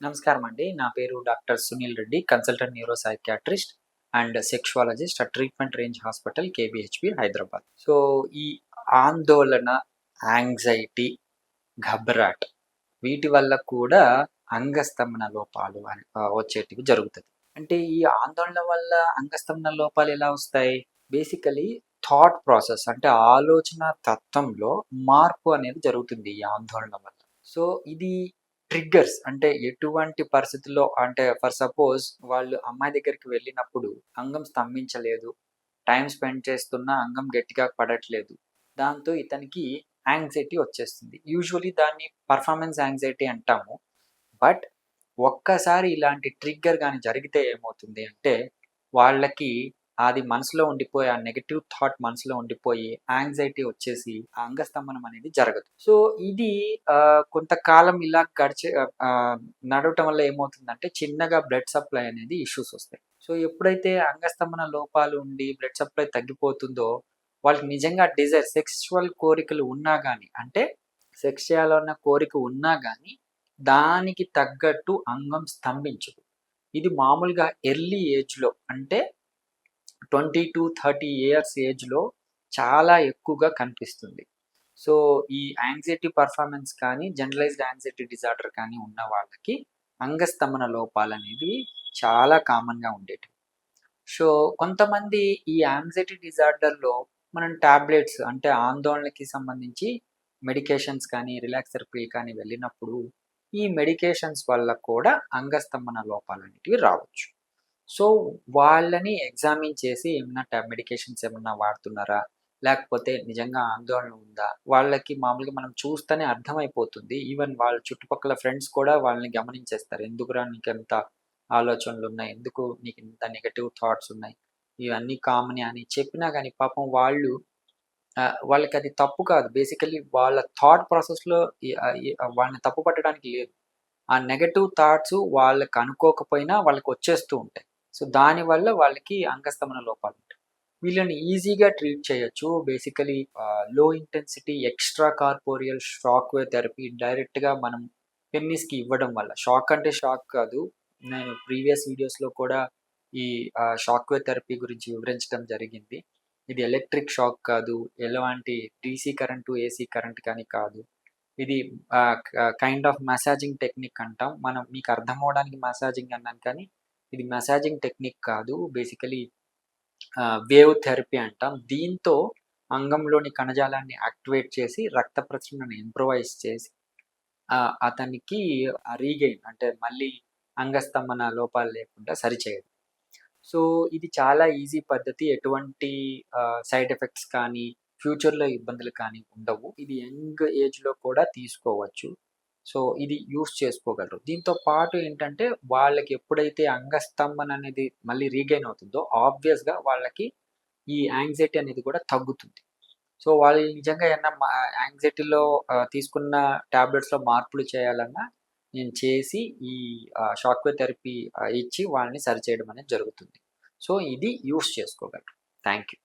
నమస్కారం అండి నా పేరు doctor Sunil Reddy consultant neuro psychiatrist and sexologist at treatment range hospital KBHP Hyderabad. So ఈ ఆందోళన యాంగ్జైటీ ఘబరాట్ వీటి వల్ల కూడా అంగస్తంభన లోపాలు వచ్చేటివి జరుగుతుంది. అంటే ఈ ఆందోళన వల్ల అంగస్తంభన లోపాలు ఎలా వస్తాయి? బేసికలీ థాట్ ప్రాసెస్ అంటే ఆలోచన తత్వంలో మార్పు అనేది జరుగుతుంది ఈ ఆందోళన వల్ల. సో ఇది ట్రిగ్గర్స్ అంటే ఎటువంటి పరిస్థితుల్లో అంటే ఫర్ సపోజ్ వాళ్ళు అమ్మాయి దగ్గరికి వెళ్ళినప్పుడు అంగం స్తంభించలేదు టైం స్పెండ్ చేస్తున్న అంగం గట్టిగా పడట్లేదు దాంతో ఇతనికి యాంగ్జైటీ వచ్చేస్తుంది. యూజువలీ దాన్ని పర్ఫార్మెన్స్ యాంగ్జైటీ అంటాము. బట్ ఒక్కసారి ఇలాంటి ట్రిగ్గర్ కానీ జరిగితే ఏమవుతుంది అంటే వాళ్ళకి అది మనసులో ఉండిపోయి ఆ నెగటివ్ థాట్ మనసులో ఉండిపోయి యాంగ్జైటీ వచ్చేసి ఆ అంగస్తంభనం అనేది జరగదు. సో ఇది కొంతకాలం ఇలా గడిచే నడవటం వల్ల ఏమవుతుందంటే చిన్నగా బ్లడ్ సప్లై అనేది ఇష్యూస్ వస్తాయి. సో ఎప్పుడైతే అంగస్తంభన లోపాలు ఉండి బ్లడ్ సప్లై తగ్గిపోతుందో వాళ్ళకి నిజంగా డిజైర్ సెక్చువల్ కోరికలు ఉన్నా కానీ అంటే సెక్స్ చేయాలన్న కోరిక ఉన్నా కానీ దానికి తగ్గట్టు అంగం స్తంభించదు. ఇది మామూలుగా ఎర్లీ ఏజ్లో అంటే ట్వంటీ టు థర్టీ ఇయర్స్ ఏజ్లో చాలా ఎక్కువగా కనిపిస్తుంది. సో ఈ యాంగ్జైటీ పర్ఫార్మెన్స్ కానీ జనరలైజ్డ్ యాంగ్జైటీ డిజార్డర్ కానీ ఉన్న వాళ్ళకి అంగస్తంభన లోపాలు అనేవి చాలా కామన్గా ఉండేటివి. సో కొంతమంది ఈ యాంగ్జైటీ డిజార్డర్లో మనం టాబ్లెట్స్ అంటే ఆందోళనకి సంబంధించి మెడికేషన్స్ కానీ రిలాక్స్ థెరపీ కానీ వెళ్ళినప్పుడు ఈ మెడికేషన్స్ వల్ల కూడా అంగస్తంభన లోపాలు అనేటివి రావచ్చు. సో వాళ్ళని ఎగ్జామిన్ చేసి ఏమన్నా మెడికేషన్స్ ఏమన్నా వాడుతున్నారా? లేకపోతే నిజంగా ఆందోళన ఉందా? వాళ్ళకి మామూలుగా మనం చూస్తేనే అర్థమైపోతుంది. ఈవెన్ వాళ్ళ చుట్టుపక్కల ఫ్రెండ్స్ కూడా వాళ్ళని గమనించేస్తారు. ఎందుకురా నీకు ఎంత ఆలోచనలు ఉన్నాయి ఎందుకు నీకు ఇంత నెగటివ్ థాట్స్ ఉన్నాయి? ఇవన్నీ కామన్ అని చెప్పినా కానీ పాపం వాళ్ళు వాళ్ళకి అది తప్పు కాదు. బేసికలీ వాళ్ళ థాట్ ప్రాసెస్లో వాళ్ళని తప్పు పట్టడానికి లేదు. ఆ నెగటివ్ థాట్స్ వాళ్ళకి అనుకోకపోయినా వాళ్ళకి వచ్చేస్తూ ఉంటాయి. సో దానివల్ల వాళ్ళకి అంగస్తమన లోపాలు ఉంటాయి వీళ్ళని ఈజీగా ట్రీట్ చేయొచ్చు. Basically low intensity extra corporeal shock wave therapy డైరెక్ట్గా మనం పెన్నిస్కి ఇవ్వడం వల్ల. షాక్ అంటే షాక్ కాదు. నేను ప్రీవియస్ వీడియోస్లో కూడా ఈ షాక్ వే థెరపీ గురించి వివరించడం జరిగింది. ఇది ఎలక్ట్రిక్ షాక్ కాదు. ఎలాంటి డీసీ కరెంటు ఏసీ కరెంట్ కానీ కాదు. ఇది కైండ్ ఆఫ్ మసాజింగ్ టెక్నిక్ అంటాం. మనం మీకు అర్థం అవడానికి మసాజింగ్ అన్నాను కానీ ఇది మసాజింగ్ టెక్నిక్ కాదు. బేసికలీ వేవ్ థెరపీ అంటాం. దీంతో అంగంలోని కణజాలాన్ని యాక్టివేట్ చేసి రక్త ప్రసరణను ఇంప్రొవైజ్ చేసి అతనికి రీగెయిన్ అంటే మళ్ళీ అంగస్తంభన లోపాలు లేకుండా సరిచేయడం. సో ఇది చాలా ఈజీ పద్ధతి. ఎటువంటి సైడ్ ఎఫెక్ట్స్ కానీ ఫ్యూచర్లో ఇబ్బందులు కానీ ఉండవు. ఇది యంగ్ ఏజ్లో కూడా తీసుకోవచ్చు. సో ఇది యూస్ చేసుకోగలరు. దీంతో పాటు ఏంటంటే వాళ్ళకి ఎప్పుడైతే అంగస్తంభన అనేది మళ్ళీ రీగైన్ అవుతుందో ఆబ్వియస్గా వాళ్ళకి ఈ యాంగ్జైటీ అనేది కూడా తగ్గుతుంది. సో వాళ్ళు నిజంగా ఏమన్నా యాంగ్జైటీలో తీసుకున్న టాబ్లెట్స్లో మార్పులు చేయాలన్నా నేను చేసి ఈ షాక్వే థెరపీ ఇచ్చి వాళ్ళని సరిచేయడం అనేది జరుగుతుంది. సో ఇది యూస్ చేసుకోగలరు. Thank you